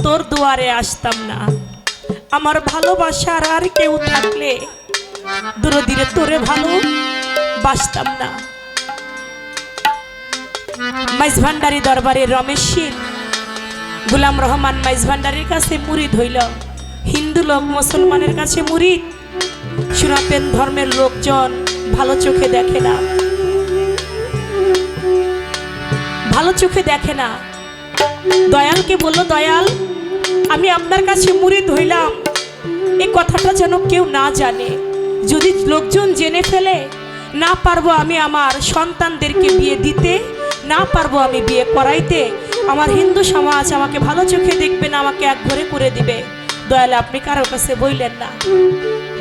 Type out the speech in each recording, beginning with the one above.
বাসতাম না। আমার ভালোবাসার আর কেউ থাকলে দূরে ধীরে তোরে ভালো বাসতাম না। মাইজ ভান্ডারি দরবারে রমেশ শীল গুলাম রহমান মাইজ ভান্ডারির কাছে মুরিদ হইল। হিন্দু লোক, মুসলমানের কাছে মুরিদ সুরাতেন ধর্মের লোকজন ভালো চোখে দেখে না। ভালো চোখে দেখে না। দয়ালকে বলল, দয়াল, আমি আপনার কাছে মুড়ি ধইলাম। এই কথাটা যেন কেউ না জানে। যদি লোকজন জেনে ফেলে, না পারব আমি আমার সন্তানদেরকে বিয়ে দিতে, না পারব আমি বিয়ে করাইতে, আমার হিন্দু সমাজ আমাকে ভালো চোখে দেখবে না, আমাকে এক ঘরে করে দিবে। দয়ালে, আপনি কারও কাছে বইলেন না।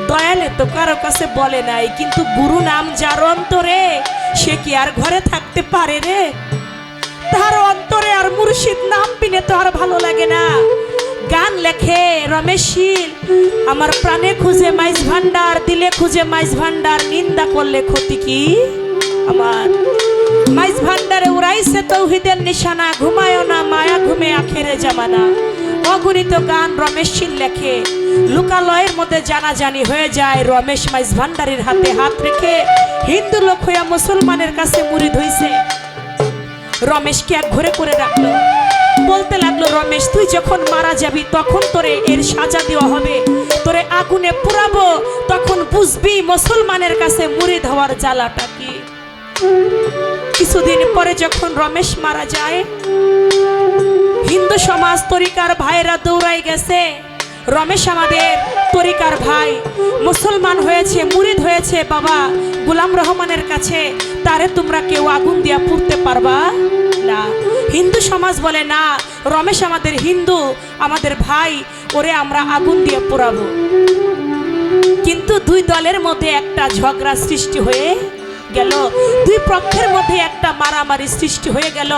দয়ালে তো কারও কাছে বলে নাই, কিন্তু গুরু নাম যার অন্তরে, সে কি আর ঘরে থাকতে পারে রে? তার অন্তরে আর মুর্শিদ নাম পিনে তো আর ভালো লাগে না। গান লেখে রমেশ শীল, আমার প্রাণে খুঁজে মাইজ ভান্ডার দিলে খুঁজে মাইজ ভান্ডার নিন্দা করলে ক্ষতি কি আমার? মাইজ ভান্ডারে উড়াইছে তৌহিদের নিশানা ঘুমায় না, মায়া ঘুমে আখেরে জামানা। অগণিত গান রমেশ শীল লেখে, লোকালয়ের মধ্যে জানাজানি হয়ে যায়। রমেশ মাইজ ভান্ডারের হাতে হাত রেখে, হিন্দু লোক হইয়া মুসলমানের কাছে মুড়ি ধইছে। রমেশকে এক ঘরে করে রাখল বলতে লাগল, রমেশ, তুই যখন মারা যাবি, তখন তোরে এর সাজা দেওয়া হবে। তোরে আগুনে পুরাবো, তখন বুঝবি মুসলমানের কাছে মুড়ি ধোয়ার জ্বালাটা কি? কিছুদিন পরে যখন রমেশ মারা যায়, হিন্দু সমাজ তরিকার ভাইরা দৌড়াই গেছে। রমেশ আমাদের তরিকার ভাই। মুসলমান হয়েছে, মুরিদ হয়েছে, বাবা। গুলাম রহমানের কাছে, তারে তোমরা কেউ আগুন দিয়া পুড়তে পারবা না। হিন্দু সমাজ বলে, না, রমেশ আমাদের হিন্দু, আমাদের ভাই, ওরে আমরা আগুন দিয়ে পোড়াবো। কিন্তু দুই দলের মধ্যে একটা ঝগড়া সৃষ্টি হয়ে গেল। দুই পক্ষের মধ্যে একটা মারামারি সৃষ্টি হয়ে গেল।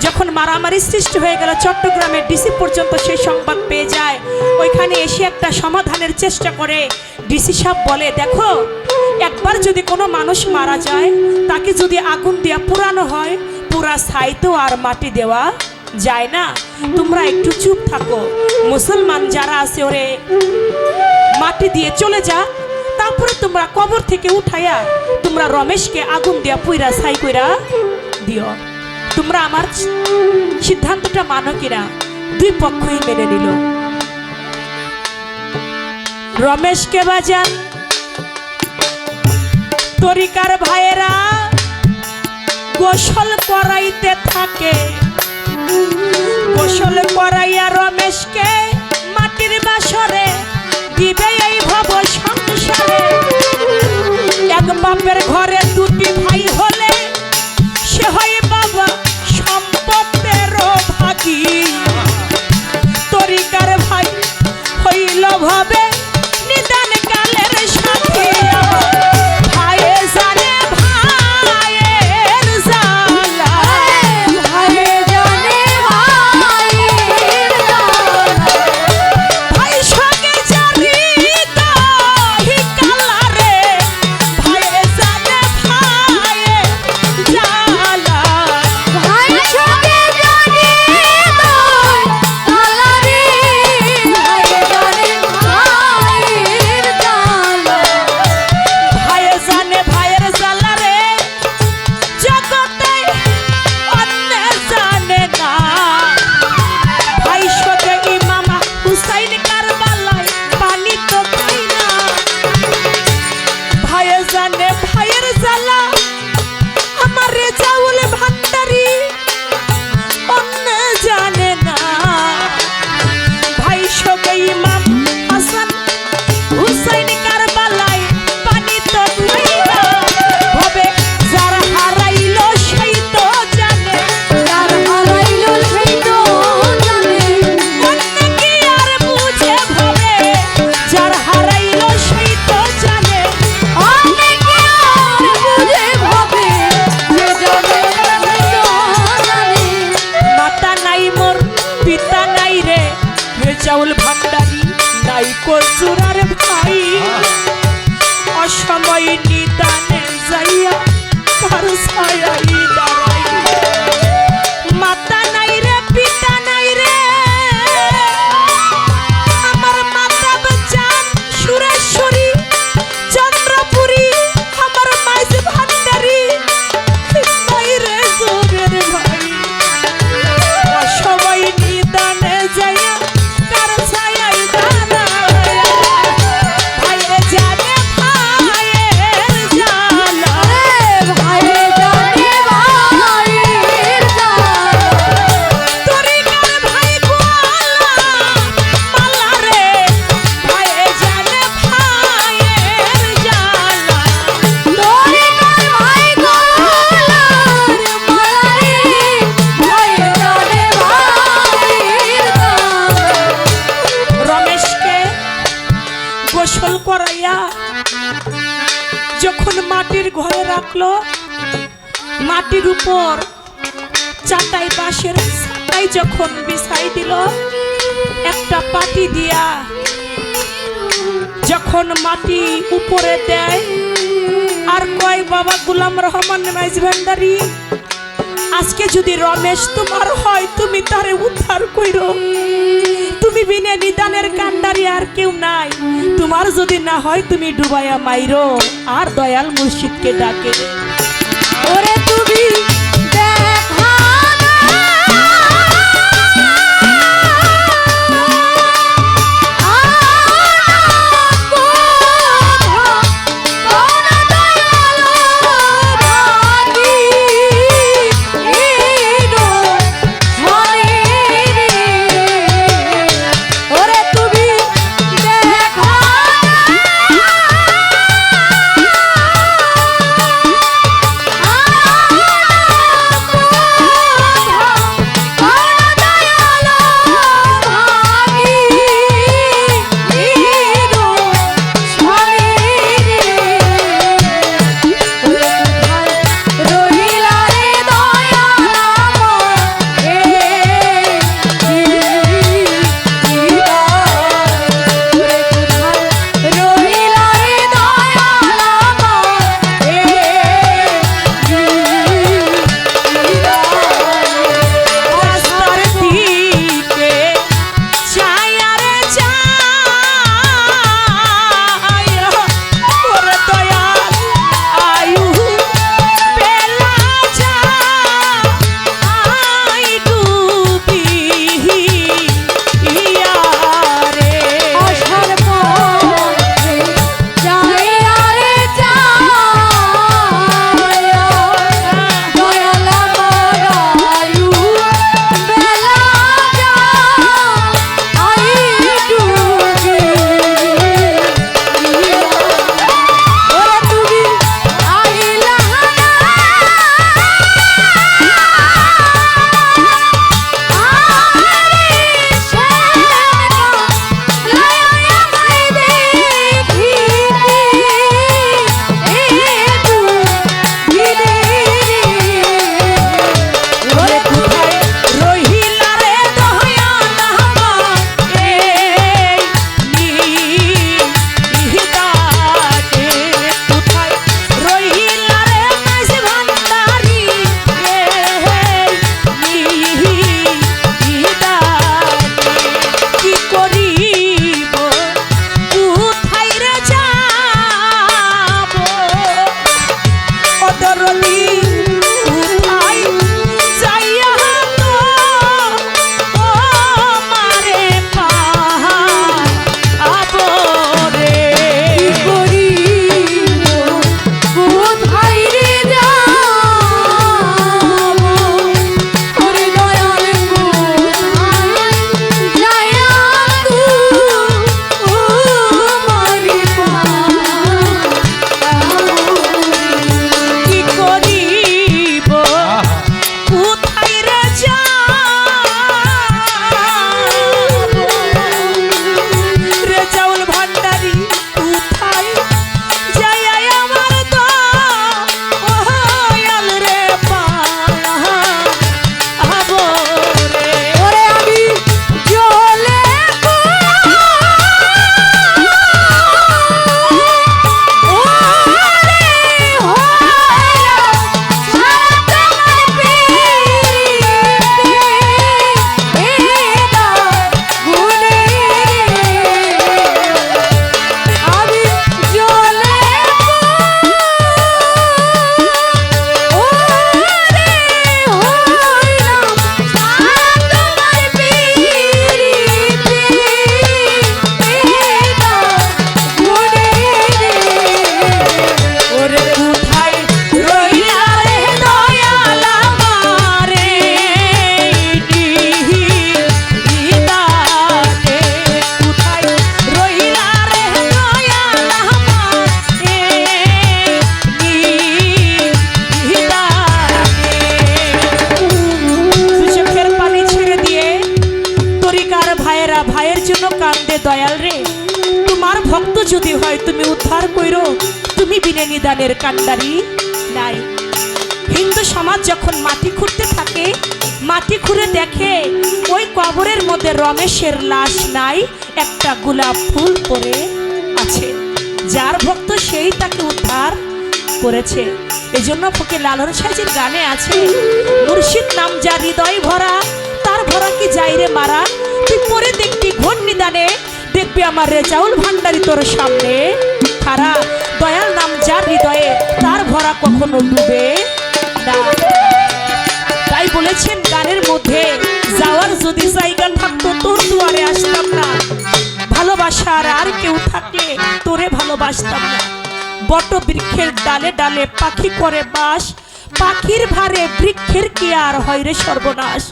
যখন মারামারি সৃষ্টি হয়ে গেল, চট্টগ্রামের ডিসি পর্যন্ত সেই সংবাদ পেয়ে যায়। ওইখানে এসে একটা সমাধানের চেষ্টা করে। ডিসি সাহেব বলে, দেখো, একবার যদি কোনো মানুষ মারা যায়, তাকে যদি আগুন দিয়ে পুরানো হয়, পুরা ছাইতেও আর মাটি দেওয়া যায় না। তোমরা একটু চুপ থাকো। মুসলমান যারা আছে, ওরে, মাটি দিয়ে চলে যা। তারপরে তোমরা কবর থেকে উঠাইয়া তোমরা রমেশকে আগুন দিয়া পুইরা, ছাই কইরা দিও। তোমরা আমার সিদ্ধান্তটা মানো কিনা? দুই পক্ষই মেনে নিল। রমেশকে বাজান, তরিকার ভাইয়েরা গোসল করাইতে থাকে। গোসল করাইয়া রমেশকে মাটির বাসরে দিবে এই ভব সংসারে। এক বাপের ঘরে হইল রাউল ভান্ডারী নাই কচুরার ভাই। অসময় নিদানে যাইয়া তার ছায়াই দাঁড়া গুলাম রহমান রাইস ভান্ডারি। আজকে যদি রমেশ তোমার হয়, তুমি তারে উদ্ধার করো তুমি বিনে নিদানের কান্ডারি আর কেউ নাই। তোমার যদি না হয়, তুমি ডুবাইয়া মাইরো। আর দয়াল মুর্শিদকে ডাকে। ওরে ওই কবরের মধ্যে রমেশের লাশ নাই, একটা গোলাপ ফুল পরে আছে। যার ভক্ত সেই তাকে উদ্ধার করেছে। এই জন্য ফকে লালন সাহেজের গানে আছে, মুর্শিদ নাম যা হৃদয় ভরা, তার ভরা কি যাইরে মারা? তুই পরে দেখবি ঘন নিদানে, দেখবি আমার রেজাউল ভান্ডারি তোর সামনে খারা দয়াল নাম যার হৃদয়ে, তার ভরা কখনো ডুবে না। তাই বলেছেন গানের মধ্যে যাওয়ার যদি জায়গা থাকতো, তোর দুয়ারে আসতাম না। ভালোবাসার আর কেউ থাকলে তোরে ভালোবাসতাম না। বট বৃক্ষের ডালে ডালে পাখি করে বাস, পাখির ভারে বৃক্ষের কি আর হয় রে সর্বনাশ?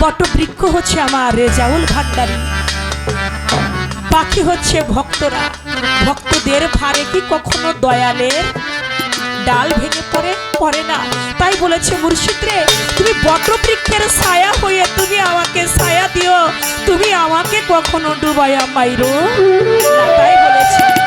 বট বৃক্ষ হচ্ছে আমার রেজাউল ভান্ডারী। পাখি হচ্ছে ভক্তরা। ভক্তদের ভারে কি কখনো দয়ালের ডাল ভেঙে পড়ে পড়ে না। তাই বলেছে মুর্শিদ রে, তুমি বটবৃক্ষের ছায়া হয়ে তুমি আমাকে ছায়া দিও। তুমি আমাকে কখনো ডুবাইয়া মাইরো তাই বলেছে।